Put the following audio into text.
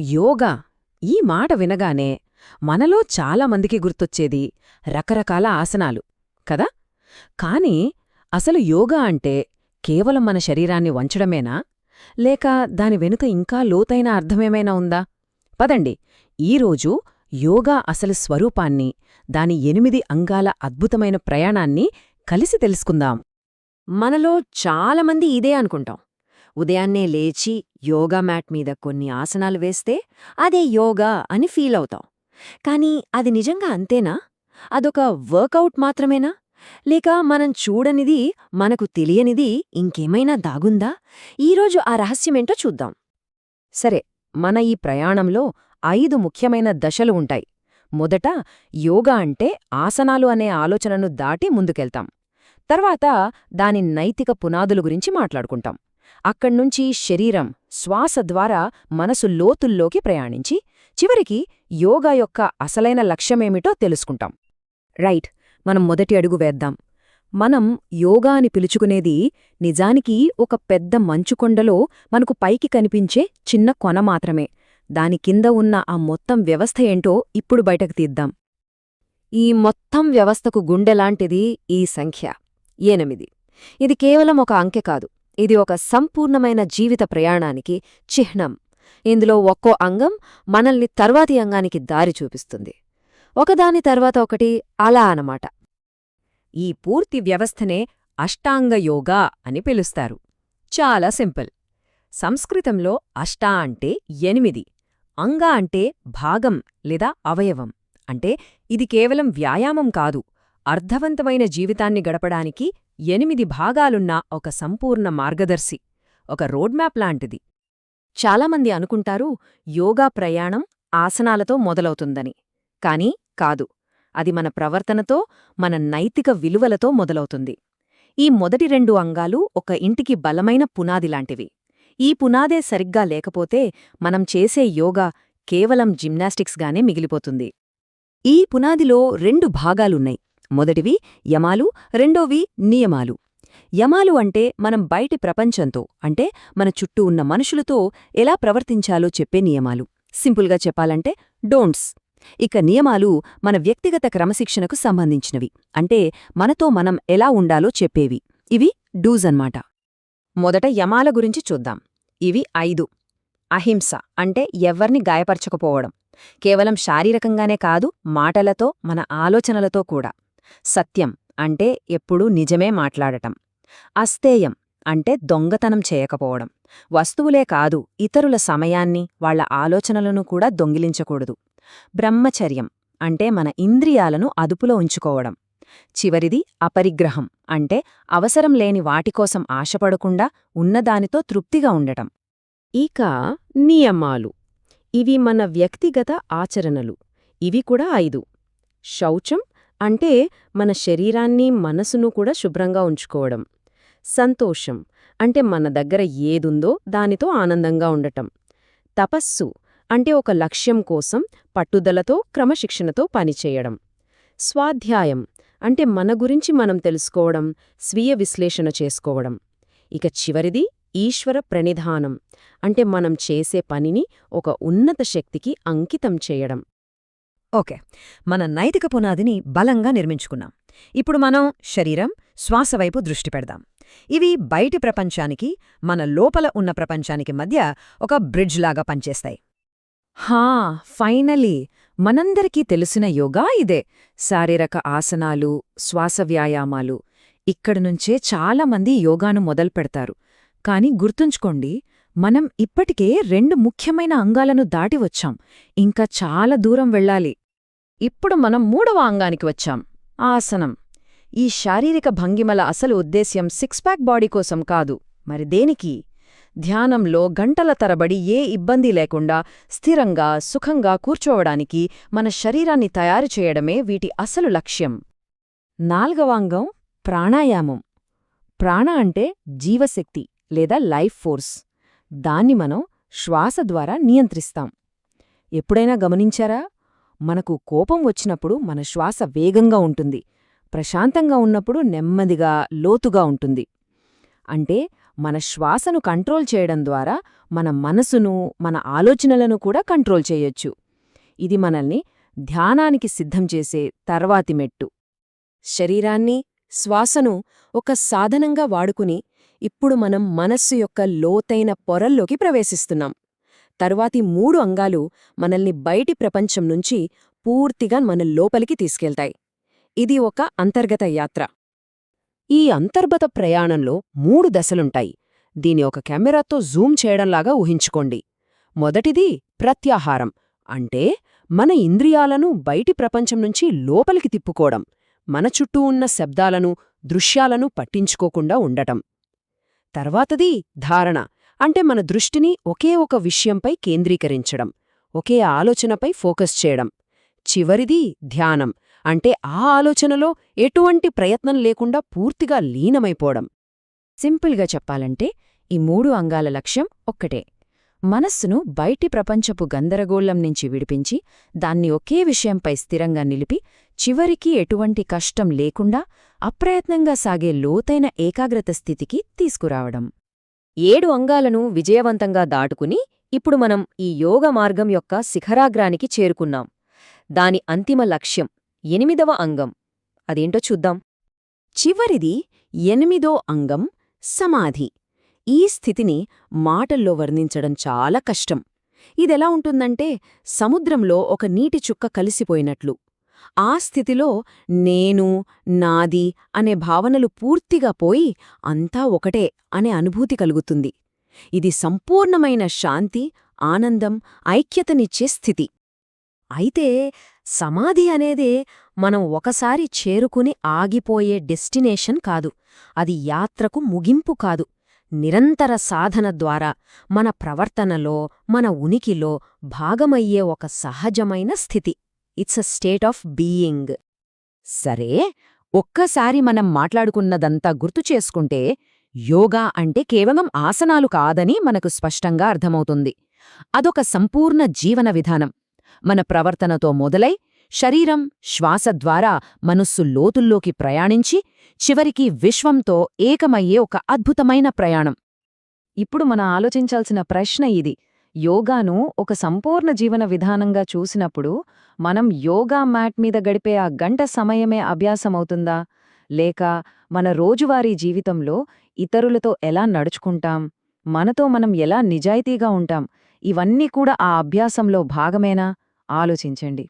యోగా ఈ మాట వినగానే మనలో చాలామందికి గుర్తొచ్చేది రకరకాల ఆసనాలు కదా? కాని అసలు యోగా అంటే కేవలం మన శరీరాన్ని వంచడమేనా? లేక దాని వెనుక ఇంకా లోతైన అర్థమేమైనా ఉందా? పదండి ఈరోజు యోగా అసలు స్వరూపాన్ని దాని ఎనిమిది అంగాల అద్భుతమైన ప్రయాణాన్ని కలిసి తెలుసుకుందాం. మనలో చాలామంది ఇదే అనుకుంటాం. ఉదయాన్నే లేచి యోగా మ్యాట్ మీద కొన్ని ఆసనాలు వేస్తే అదే యోగా అని ఫీల్ అవుతాం. కానీ అది నిజంగా అంతేనా? అదొక వర్కౌట్ మాత్రమేనా? లేక మనం చూడనిది మనకు తెలియనిది ఇంకేమైనా దాగుందా? ఈరోజు ఆ రహస్యమేంటో చూద్దాం. సరే మన ఈ ప్రయాణంలో ఐదు ముఖ్యమైన దశలు ఉంటాయి. మొదట యోగా అంటే ఆసనాలు అనే ఆలోచనను దాటి ముందుకెళ్తాం. తర్వాత దాని నైతిక పునాదుల గురించి మాట్లాడుకుంటాం. అక్కడ్నుంచి శరీరం శ్వాస ద్వారా మనసు లోతుల్లోకి ప్రయాణించి చివరికి యోగా యొక్క అసలైన లక్ష్యమేమిటో తెలుసుకుంటాం. రైట్ మనం మొదటి అడుగు వేద్దాం. మనం యోగా అని పిలుచుకునేది నిజానికి ఒక పెద్ద మంచుకొండలో మనకు పైకి కనిపించే చిన్న కొన మాత్రమే. దాని కింద ఉన్న ఆ మొత్తం వ్యవస్థ ఏంటో ఇప్పుడు బయటకు తీద్దాం. ఈ మొత్తం వ్యవస్థకు గుండెలాంటిది ఈ సంఖ్య ఎనిమిది. ఇది కేవలం ఒక అంకె కాదు. ఇది ఒక సంపూర్ణమైన జీవిత ప్రయాణానికి చిహ్నం. ఇందులో ఒక్కో అంగం మనల్ని తర్వాతి అంగానికి దారి చూపిస్తుంది. ఒకదాని తర్వాత ఒకటి అలా అనమాట ఈ పూర్తి వ్యవస్థనే అష్టాంగ యోగా అని పిలుస్తారు. చాలా సింపుల్. సంస్కృతంలో అష్టా అంటే ఎనిమిది అంగ అంటే భాగం లేదా అవయవం. అంటే ఇది కేవలం వ్యాయామం కాదు అర్థవంతమైన జీవితాన్ని గడపడానికి ఎనిమిది భాగాలున్న ఒక సంపూర్ణ మార్గదర్శి ఒక రోడ్మ్యాప్ లాంటిది. చాలామంది అనుకుంటారు యోగా ప్రయాణం ఆసనాలతో మొదలవుతుందని. కాని కాదు అది మన ప్రవర్తనతో మన నైతిక విలువలతో మొదలవుతుంది. ఈ మొదటి రెండు అంగాలు ఒక ఇంటికి బలమైన పునాదిలాంటివి ఈ పునాదే సరిగ్గా లేకపోతే మనం చేసే యోగా కేవలం జిమ్నాస్టిక్స్గానే మిగిలిపోతుంది. ఈ పునాదిలో రెండు భాగాలున్నాయి. మొదటివి యమాలు రెండోవి నియమాలు. యమాలు అంటే మనం బయటి ప్రపంచంతో అంటే మన చుట్టూ ఉన్న మనుషులతో ఎలా ప్రవర్తించాలో చెప్పే నియమాలు. సింపుల్గా చెప్పాలంటే డోంట్స్. ఇక నియమాలు మన వ్యక్తిగత క్రమశిక్షణకు సంబంధించినవి అంటే మనతో మనం ఎలా ఉండాలో చెప్పేవి. ఇవి డూజ్ అన్నమాట. మొదట యమాల గురించి చూద్దాం. ఇవి ఐదు. అహింస అంటే ఎవ్వర్ని గాయపరచకపోవడం. కేవలం శారీరకంగానే కాదు మాటలతో మన ఆలోచనలతో కూడా. సత్యం అంటే ఎప్పుడూ నిజమే మాట్లాడటం. అస్తేయం అంటే దొంగతనం చేయకపోవడం. వస్తువులే కాదు ఇతరుల సమయాన్ని వాళ్ళ ఆలోచనలను కూడా దొంగిలించకూడదు. బ్రహ్మచర్యం అంటే మన ఇంద్రియాలను అదుపులో ఉంచుకోవడం. చివరిది అపరిగ్రహం అంటే అవసరం లేని వాటికోసం ఆశపడకుండా ఉన్నదానితో తృప్తిగా ఉండటం. ఇక నియమాలు. ఇవి మన వ్యక్తిగత ఆచరణలు. ఇవి కూడా ఐదు. శౌచం అంటే మన శరీరాన్ని మనసును కూడా శుభ్రంగా ఉంచుకోవడం. సంతోషం అంటే మన దగ్గర ఏదుందో దానితో ఆనందంగా ఉండటం. తపస్సు అంటే ఒక లక్ష్యం కోసం పట్టుదలతో క్రమశిక్షణతో పనిచేయడం స్వాధ్యాయం అంటే మన గురించి మనం తెలుసుకోవడం స్వీయ విశ్లేషణ చేసుకోవడం. ఇక చివరిది ఈశ్వర ప్రణిధానం అంటే మనం చేసే పనిని ఒక ఉన్నత శక్తికి అంకితం చేయడం. ఓకే. మన నైతిక పునాదిని బలంగా నిర్మించుకున్నాం. ఇప్పుడు మనం శరీరం శ్వాస వైపు దృష్టి పెడదాం. ఇవి బయటి ప్రపంచానికి మన లోపల ఉన్న ప్రపంచానికి మధ్య ఒక బ్రిడ్జ్ లాగా పనిచేస్తాయి. హా ఫైనలీ! మనందరికీ తెలిసిన యోగా ఇదే. శారీరక ఆసనాలు శ్వాస వ్యాయామాలు. ఇక్కడనుంచే చాలామంది యోగాను మొదలుపెడతారు కాని గుర్తుంచుకోండి మనం ఇప్పటికే రెండు ముఖ్యమైన అంగాలను దాటి వచ్చాం. ఇంకా చాలా దూరం వెళ్ళాలి. ఇప్పుడు మనం మూడవ అంగానికి వచ్చాం. ఆసనం. ఈ శారీరక భంగిమల అసలు ఉద్దేశ్యం సిక్స్ ప్యాక్ బాడీ కోసం కాదు. మరి దేనికి? ధ్యానంలో గంటల తరబడి ఏ ఇబ్బంది లేకుండా స్థిరంగా సుఖంగా కూర్చోవడానికి మన శరీరాన్ని తయారు చేయడమే వీటి అసలు లక్ష్యం. నాల్గవాంగం ప్రాణాయామం. ప్రాణ అంటే జీవశక్తి లేదా లైఫ్ ఫోర్స్. దాన్ని మనం శ్వాస ద్వారా నియంత్రిస్తాం. ఎప్పుడైనా గమనించారా? మనకు కోపం వచ్చినప్పుడు మన శ్వాస వేగంగా ఉంటుంది. ప్రశాంతంగా ఉన్నప్పుడు నెమ్మదిగా లోతుగా ఉంటుంది. అంటే మన శ్వాసను కంట్రోల్ చేయడం ద్వారా మన మనసును మన ఆలోచనలను కూడా కంట్రోల్ చేయొచ్చు. ఇది మనల్ని ధ్యానానికి సిద్ధం చేసే తర్వాతి మెట్టు. శరీరాన్ని శ్వాసను ఒక సాధనంగా వాడుకుని ఇప్పుడు మనం మనస్సు యొక్క లోతైన పొరల్లోకి ప్రవేశిస్తున్నాం. తరువాతి మూడు అంగాలు మనల్ని బయటి ప్రపంచం నుంచి పూర్తిగా మన లోపలికి తీసుకెళ్తాయి. ఇది ఒక అంతర్గత యాత్ర. ఈ అంతర్గత ప్రయాణంలో మూడు దశలుంటాయి. దీని ఒక కెమెరాతో జూమ్ చేయడంలాగా ఊహించుకోండి. మొదటిది ప్రత్యాహారం అంటే మన ఇంద్రియాలను బయటి ప్రపంచం నుంచి లోపలికి తిప్పుకోవడం మన చుట్టూ ఉన్న శబ్దాలను దృశ్యాలను పట్టించుకోకుండా ఉండటం. తర్వాతది ధారణ అంటే మన దృష్టిని ఒకే ఒక విషయంపై కేంద్రీకరించడం ఒకే ఆలోచనపై ఫోకస్ చేయడం. చివరిది ధ్యానం అంటే ఆ ఆలోచనలో ఎటువంటి ప్రయత్నం లేకుండా పూర్తిగా లీనమైపోవడం. సింపుల్గా చెప్పాలంటే ఈ మూడు అంగాల లక్ష్యం ఒక్కటే. మనస్సును బయటి ప్రపంచపు గందరగోళం నుంచి విడిపించి దాన్ని ఒకే విషయంపై స్థిరంగా నిలిపి చివరికి ఎటువంటి కష్టం లేకుండా అప్రయత్నంగా సాగే లోతైన ఏకాగ్రత స్థితికి తీసుకురావడం. ఏడు అంగాలను విజయవంతంగా దాటుకుని ఇప్పుడు మనం ఈ యోగ మార్గం యొక్క శిఖరాగ్రానికి చేరుకున్నాం. దాని అంతిమ లక్ష్యం ఎనిమిదవ అంగం. అదేంటో చూద్దాం. చివరిది ఎనిమిదో అంగం సమాధి. ఈ స్థితిని మాటల్లో వర్ణించడం చాలా కష్టం. ఇదెలా ఉంటుందంటే సముద్రంలో ఒక నీటి చుక్క కలిసిపోయినట్లు. ఆ స్థితిలో నేను నాది అనే భావనలు పూర్తిగా పోయి అంతా ఒకటే అనే అనుభూతి కలుగుతుంది. ఇది సంపూర్ణమైన శాంతి ఆనందం ఐక్యతనిచ్చే స్థితి. అయితే సమాధి అనేదే మనం ఒకసారి చేరుకుని ఆగిపోయే డెస్టినేషన్ కాదు. అది యాత్రకు ముగింపు కాదు. నిరంతర సాధన ద్వారా మన ప్రవర్తనలో మన ఉనికిలో భాగమయ్యే ఒక సహజమైన స్థితి. It's a state of being సరే ఒక్కసారి మనం మాట్లాడుకున్నదంతా గుర్తు చేసుకుంటే యోగా అంటే కేవలం ఆసనాలు కాదని మనకు స్పష్టంగా అర్థమవుతుంది. అదొక సంపూర్ణ జీవన విధానం. మన ప్రవర్తనతో మొదలై శరీరం శ్వాస ద్వారా మనస్సు లోతుల్లోకి ప్రయాణించి చివరికి విశ్వంతో ఏకమయ్యే ఒక అద్భుతమైన ప్రయాణం. ఇప్పుడు మన ఆలోచించాల్సిన ప్రశ్న ఇది. యోగాను ఒక సంపూర్ణ జీవన విధానంగా చూసినప్పుడు మనం యోగా మ్యాట్ మీద గడిపే ఆ గంట సమయమే అభ్యాసమవుతుందా? లేక మన రోజువారీ జీవితంలో ఇతరులతో ఎలా నడుచుకుంటాం? మనతో మనం ఎలా నిజాయితీగా ఉంటాం? ఇవన్నీ కూడా ఆ అభ్యాసంలో భాగమేనా? ఆలోచించండి.